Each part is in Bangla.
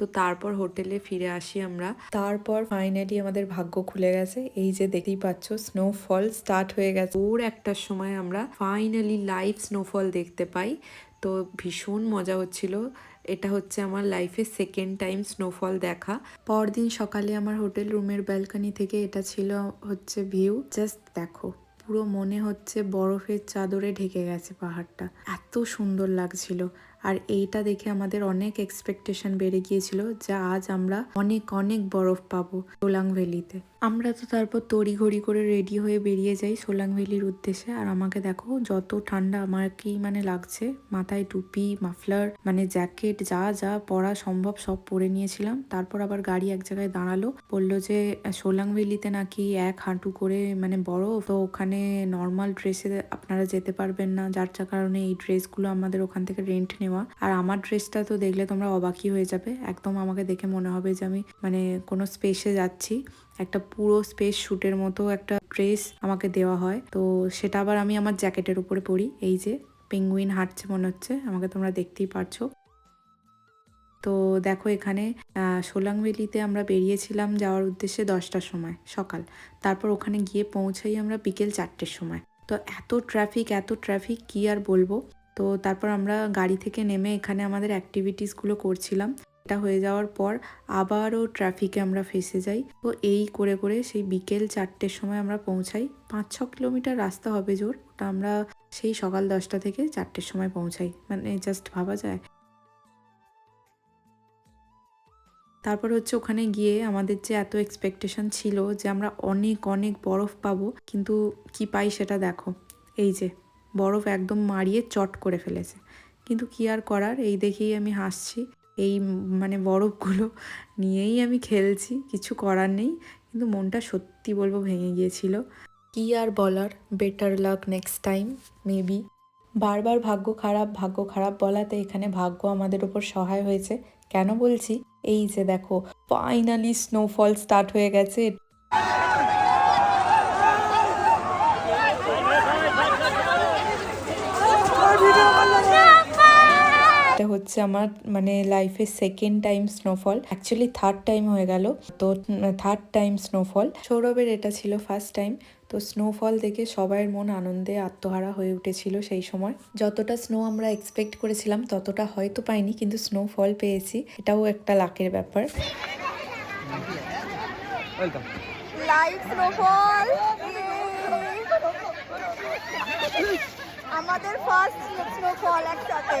তো তারপর হোটেলে ফিরে আসি আমরা। তারপর ফাইনালি আমাদের ভাগ্য খুলে গেছে। এই যে দেখতেই পাচ্ছ স্নোফল স্টার্ট হয়ে গেছে। ওর একটার সময় আমরা ফাইনালি লাইভ স্নোফল দেখতে পাই। তো ভীষণ মজা হচ্ছিল। এটা হচ্ছে আমার লাইফে সেকেন্ড টাইম স্নোফল দেখা। পরদিন সকালে আমার হোটেল রুমের ব্যালকনি থেকে এটা ছিল হচ্ছে ভিউ জাস্ট দেখো, পুরো মনে হচ্ছে বরফের চাদরে ঢেকে গেছে পাহাড়টা। এত সুন্দর লাগছিল। আর এইটা দেখে আমাদের অনেক এক্সপেকটেশন বেড়ে গিয়েছিল যা আজ আমরা অনেক অনেক বরফ পাবো সোলাং ভ্যালিতে আমরা তো তারপর তড়িঘড়ি করে রেডি হয়ে বেরিয়ে যাই সোলাং ভ্যালির উদ্দেশ্যে। আর আমাকে দেখো যত ঠান্ডা আমাকেই মানে লাগছে, মাথায় টুপি, মাফলার মানে জ্যাকেট যা যা পরা সম্ভব সব পরে নিয়েছিলাম। তারপর আবার গাড়ি এক জায়গায় দাঁড়াল, বলল যে সোলাং ভ্যালিতে নাকি এক হাঁটু করে মানে বরফ? তো ওখানে নর্মাল ড্রেসে আপনারা যেতে পারবেন না, যার কারণে এই ড্রেসগুলো আমাদের ওখান থেকে রেন্ট নেওয়া আর আমার ড্রেসটা তো দেখলে তোমরা অবাকই হয়ে যাবে। একদম আমাকে দেখে মনে হবে যে আমি মানে কোনো স্পেসে যাচ্ছি। একটা পুরো স্পেস শ্যুটের মতো একটা ড্রেস আমাকে দেওয়া হয়। তো সেটা আবার আমি আমার জ্যাকেটের উপরে পরি। এই যে পেঙ্গুইন হাঁটছে মনে হচ্ছে। আমাকে তোমরা দেখতেই পারছ। তো দেখো এখানে আহ, সোলাং আমরা বেরিয়েছিলাম যাওয়ার উদ্দেশ্যে দশটার সময় সকাল। তারপর ওখানে গিয়ে পৌঁছাই আমরা বিকেল চারটের সময়। তো এত ট্রাফিক এত ট্রাফিক কি আর বলব? তো তারপর আমরা গাড়ি থেকে নেমে এখানে আমাদের অ্যাক্টিভিটিসগুলো করছিলাম। এটা হয়ে যাওয়ার পর আবারও ট্রাফিকে আমরা ফেসে যাই। তো এই করে করে সেই বিকেল চারটের সময় আমরা পৌঁছাই। পাঁচ, ছ কিলোমিটার রাস্তা হবে জোর। ওটা আমরা সেই সকাল দশটা থেকে চারটের সময় পৌঁছাই। মানে জাস্ট ভাবা যায়। তারপর হচ্ছে ওখানে গিয়ে আমাদের যে এত এক্সপেকটেশন ছিল যে আমরা অনেক অনেক বরফ পাবো, কিন্তু কি পাই সেটা দেখো। এই যে। বরফ একদম মারিয়ে চট করে ফেলেছে। কিন্তু কি আর করার? এই দেখেই আমি হাসছি। এই মানে বরফগুলো নিয়েই আমি খেলছি। কিছু করার নেই। কিন্তু মনটা সত্যি বলব ভেঙে গিয়েছিল। কি আর বলার? Better luck next time maybe বারবার ভাগ্য খারাপ ভাগ্য খারাপ বলাতে এখানে ভাগ্য আমাদের উপর সহায় হয়েছে। কেন বলছি? এই যে দেখো ফাইনালি স্নোফল স্টার্ট হয়ে গেছে। এটা হচ্ছে আমার মানে লাইফে second time snowfall actually third time হয়ে গেল। তো থার্ড টাইম স্নোফল সৌরভের এটা ছিল ফার্স্ট টাইম তো স্নোফল দেখে সবার মন আনন্দে আত্মহারা হয়ে উঠেছিল সেই সময়। যতটা স্নো আমরা এক্সপেক্ট করেছিলাম ততটা হয়তো পাইনি কিন্তু স্নোফল পেয়েছি। এটাও একটা লাকের ব্যাপার। স্নোফল আমাদের ফার্স্ট স্নোফল একসাথে।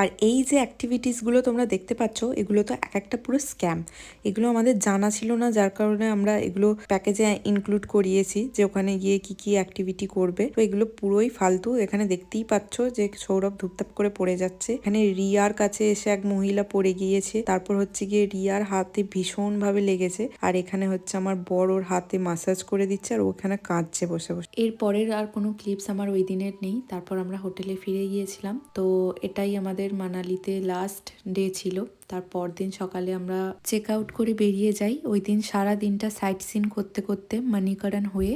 আর এই যে অ্যাক্টিভিটিসগুলো তোমরা দেখতে পাচ্ছ, এগুলো তো এক একটা পুরো স্ক্যাম এগুলো আমাদের জানা ছিল না, যার কারণে আমরা এগুলো প্যাকেজে ইনক্লুড করিয়েছি যে ওখানে গিয়ে কি কি অ্যাক্টিভিটি করবে। তো এগুলো পুরোই ফালতু। এখানে দেখতেই পাচ্ছ যে সৌরভ ধুপধাপ করে পড়ে যাচ্ছে। এখানে রিয়ার কাছে এসে এক মহিলা পড়ে গিয়েছে। তারপর হচ্ছে গিয়ে রিয়ার হাতে ভীষণ ভাবে লেগেছে। আর এখানে হচ্ছে আমার বড়োর হাতে মাসাজ করে দিচ্ছে আর ওখানে কাঁদছে বসে বসে। এরপরের আর কোনো ক্লিপস আমার ওই দিনের নেই। তারপর আমরা হোটেলে ফিরে গিয়েছিলাম। তো এটাই আমাদের মানালিতে লাস্ট ডে ছিল। তার পরদিন সকালে আমরা চেক আউট করে বেরিয়ে যাই। ওই দিন সারা দিনটা সাইট সিন করতে করতে মানিকরণ হয়ে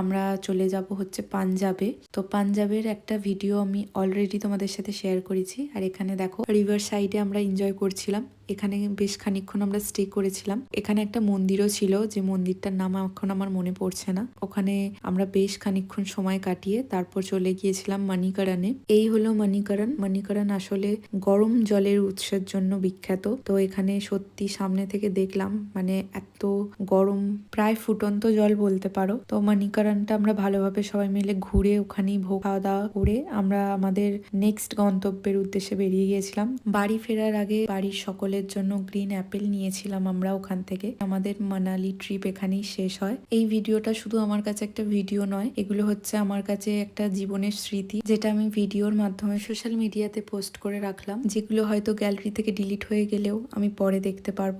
আমরা চলে যাব হচ্ছে পাঞ্জাবে। তো পাঞ্জাবের একটা ভিডিও আমি অলরেডি তোমাদের সাথে শেয়ার করেছি। আর এখানে দেখো রিভার সাইডে আমরা এনজয় করছিলাম। এখানে বেশ খানিকক্ষণ আমরা স্টে করেছিলাম। এখানে একটা মন্দিরও ছিল, যে মন্দিরটার নাম এখন আমার মনে পড়ছে না। ওখানে আমরা বেশ খানিকক্ষণ সময় কাটিয়ে তারপর চলে গিয়েছিলাম মানিকারানে এই হলো মানিকারান মানিকারান আসলে গরম জলের উৎসের জন্য বিখ্যাত। তো এখানে সত্যি সামনে থেকে দেখলাম মানে এত গরম, প্রায় ফুটন্ত জল বলতে পারো। তো মানিকারানটা আমরা ভালোভাবে সবাই মিলে ঘুরে ওখানেই ভোগ খাওয়া দাওয়া করে আমরা আমাদের নেক্সট গন্তব্যের উদ্দেশ্যে বেরিয়ে গিয়েছিলাম। বাড়ি ফেরার আগে বাড়ির সকলের জন্য গ্রিন অ্যাপেল নিয়েছিলাম আমরা ওখান থেকে। আমাদের মানালি ট্রিপ এখানেই শেষ হয়। এই ভিডিওটা শুধু আমার কাছে একটা ভিডিও নয়, এগুলো হচ্ছে আমার কাছে একটা জীবনের স্মৃতি, যেটা আমি ভিডিওর মাধ্যমে সোশ্যাল মিডিয়াতে পোস্ট করে রাখলাম, যেগুলো হয়তো গ্যালারি থেকে ডিলিট গেলেও আমি পরে দেখতে পারব।